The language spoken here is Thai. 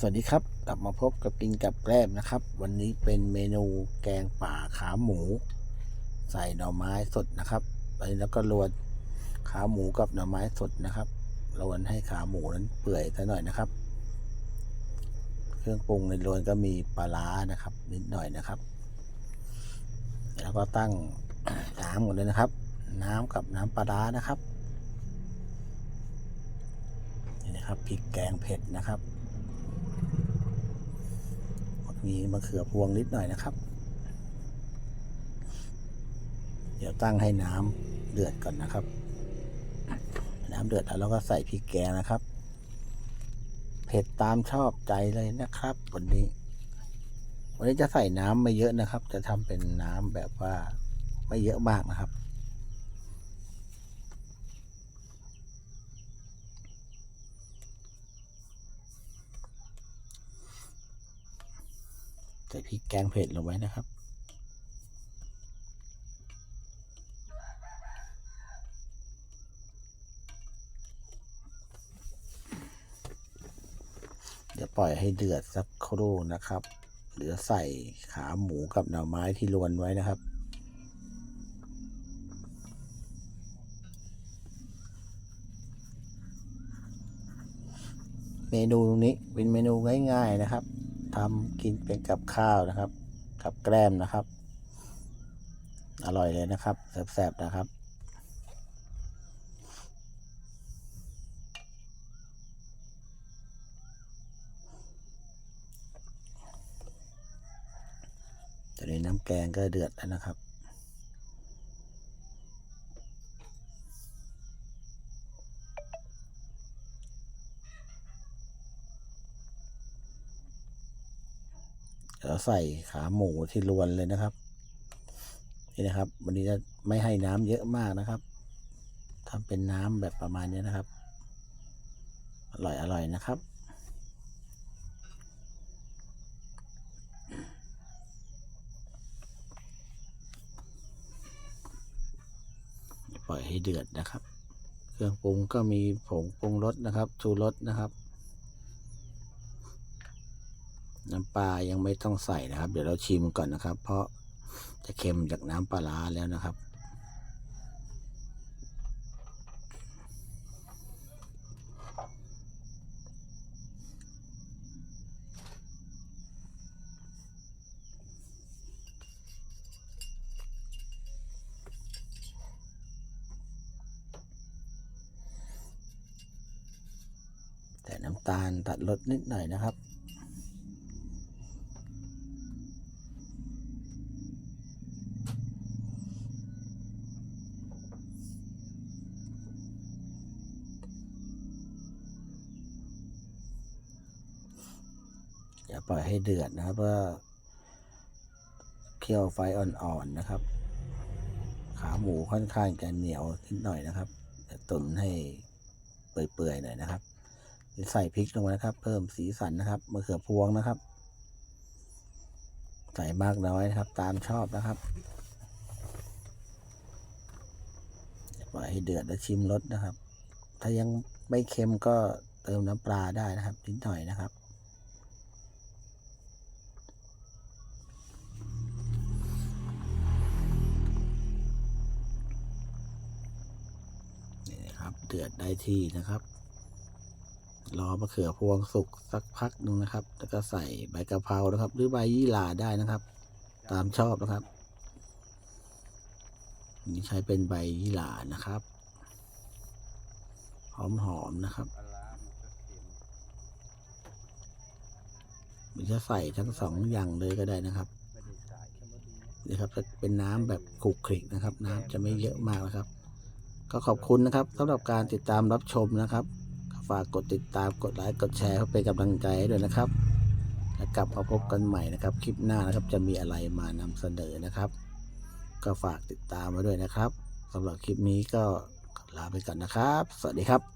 สวัสดีครับ กลับมาพบกับกินกับแกล้มนะครับ วันนี้เป็นเมนูแกงป่าขาหมู ใส่หน่อไม้สดนะครับแล้วก็รวนขาหมูกับหน่อไม้สดนะครับรวนให้ขาหมูนั้นเปื่อยซะหน่อยนะครับ เครื่องปรุงในรวนก็มีปลาร้านะครับ นิดหน่อยนะครับ แล้วก็ตั้งน้ำก่อนเลยนะครับ น้ำกับน้ำปลาร้านะครับนี่นะครับพริกแกงเผ็ดนะครับ มีมะเขือพวงนิดหน่อยนะครับ เดี๋ยวตั้งให้น้ำเดือดก่อนนะครับ น้ำเดือดแล้วเราก็ใส่พริกแกงนะครับ เผ็ดตามชอบใจเลยนะครับ วันนี้ วันนี้จะใส่น้ำไม่เยอะนะครับ จะทำเป็นน้ำแบบว่าไม่เยอะมากนะครับ ส่พริกแกงเผ็ดลงไว้นะครับ เดี๋ยวปล่อยให้เดือดสักครู่นะครับ เดี๋ยวใส่ขาหมูกับหน่อไม้ที่รวนไว้นะครับเมนูนี้เป็นเมนูง่ายๆนะครับ ทำกินเป็นกับข้าวนะครับ กับแกล้มนะครับ อร่อยเลยนะครับแซ่บๆนะครับตอนนี้น้ำแกงก็เดือดแล้วนะครับ เดี๋ยวใส่ขาหมูที่รวนเลยนะครับ นี่นะครับ วันนี้จะไม่ให้น้ำเยอะมากนะครับทำเป็นน้ำแบบประมาณนี้นะครับ อร่อยอร่อยนะครับปล่อยให้เดือดนะครับ เครื่องปรุงก็มีผงปรุงรสนะครับชูรสนะครับ น้ำปลายังไม่ต้องใส่นะครับ เดี๋ยวเราชิมก่อนนะครับ เพราะจะเค็มจากน้ำปลาร้าแล้วนะครับแต่น้ำตาลตัดรสนิดหน่อยนะครับ อย่าปล่อยให้เดือดนะครับเพื่อเคี่ยวไฟอ่อนๆนะครับ ขาหมูค่อนข้างจะเหนียวนิดหน่อยนะครับแต่ตุนให้เปื่อยๆหน่อยนะครับใส่พริกลงไปนะครับ เพิ่มสีสันนะครับมะเขือพวงนะครับ ใส่มากน้อยนะครับ ตามชอบนะครับอย่าปล่อยให้เดือดแล้วชิมรสนะครับ ถ้ายังไม่เค็มก็เติมน้ำปลาได้นะครับนิดหน่อยนะครับ เดือดได้ที่นะครับ รอมะเขือพวงสุกสักพักหนึ่งนะครับ แล้วก็ใส่ใบกะเพรานะครับ หรือใบยี่หร่าได้นะครับ ตามชอบนะครับนี่ใช้เป็นใบยี่หร่านะครับ หอมๆนะครับหรือจะใส่ทั้งสองอย่างเลยก็ได้นะครับนี่ครับจะเป็นน้ำแบบขลุกคลิกนะครับ น้ำจะไม่เยอะมากนะครับ ก็ขอบคุณนะครับสำหรับการติดตามรับชมนะครับ ฝากกดติดตามกดไลค์กดแชร์เพื่อเป็นกำลังใจให้ด้วยนะครับแล้วกลับมาพบกันใหม่นะครับ คลิปหน้านะครับจะมีอะไรมานำเสนอนะครับ ก็ฝากติดตามมาด้วยนะครับสำหรับคลิปนี้ก็ลาไปก่อนนะครับ สวัสดีครับ